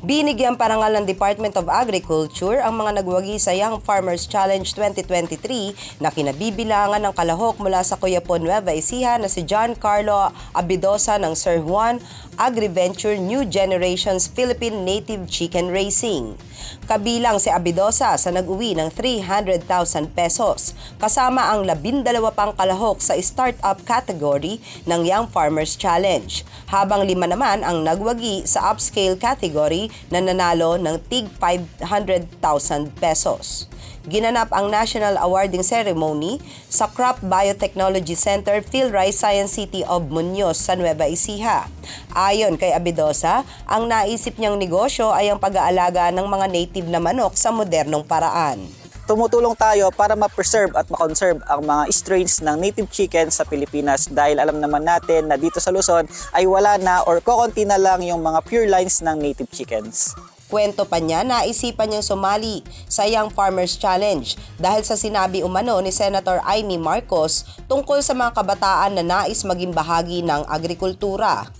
Binigyan parangal ng Department of Agriculture ang mga nagwagi sa Young Farmers Challenge 2023 na kinabibilangan ng kalahok mula sa Coyapon, Nueva Ecija na si John Carlo Abidosa ng Sir Juan AgriVenture New Generations Philippine Native Chicken Racing. Kabilang si Abidosa sa nag-uwi ng 300,000 pesos kasama ang labindalawa pang kalahok sa startup category ng Young Farmers Challenge habang lima naman ang nagwagi sa upscale category na nanalo ng tig 500,000 pesos. Ginanap ang National Awarding Ceremony sa Crop Biotechnology Center, Philrice Science City of Muñoz sa Nueva Ecija. Ayon kay Abidosa, ang naisip niyang negosyo ay ang pag-aalaga ng mga native na manok sa modernong paraan. Tumutulong tayo para ma-preserve at ma-conserve ang mga strains ng native chicken sa Pilipinas dahil alam naman natin na dito sa Luzon ay wala na or kokonti na lang yung mga pure lines ng native chickens. Kwento pa niya, naisipan niyang sumali sa Young Farmers Challenge dahil sa sinabi umano ni Senator Amy Marcos tungkol sa mga kabataan na nais maging bahagi ng agrikultura.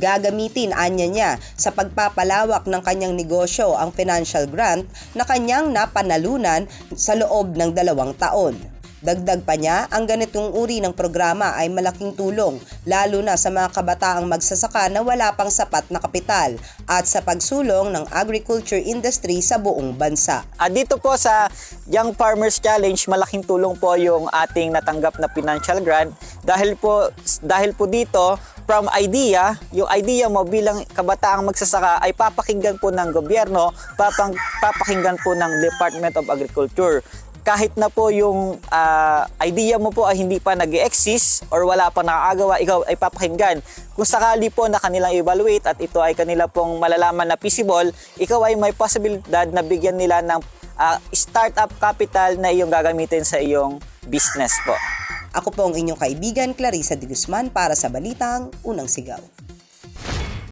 Gagamitin anya niya sa pagpapalawak ng kanyang negosyo ang financial grant na kanyang napanalunan sa loob ng dalawang taon. Dagdag pa niya, ang ganitong uri ng programa ay malaking tulong lalo na sa mga kabataang magsasaka na wala pang sapat na kapital at sa pagsulong ng agriculture industry sa buong bansa. At dito po sa Young Farmers Challenge, malaking tulong po yung ating natanggap na financial grant dahil po dahil po dito from idea, yung idea mo bilang kabataang magsasaka ay papakinggan po ng gobyerno, papang, papakinggan po ng Department of Agriculture. Kahit na po yung ah, idea mo po ay hindi pa nag exist or wala pa nakakagawa, ikaw ay papakinggan. Kung sakali po na kanilang evaluate at ito ay kanila pong malalaman na feasible, ikaw ay may posibilidad na bigyan nila ng ah, startup capital na iyong gagamitin sa iyong business po. Ako po ang inyong kaibigan Clarissa de Guzman para sa Balitang Unang Sigaw.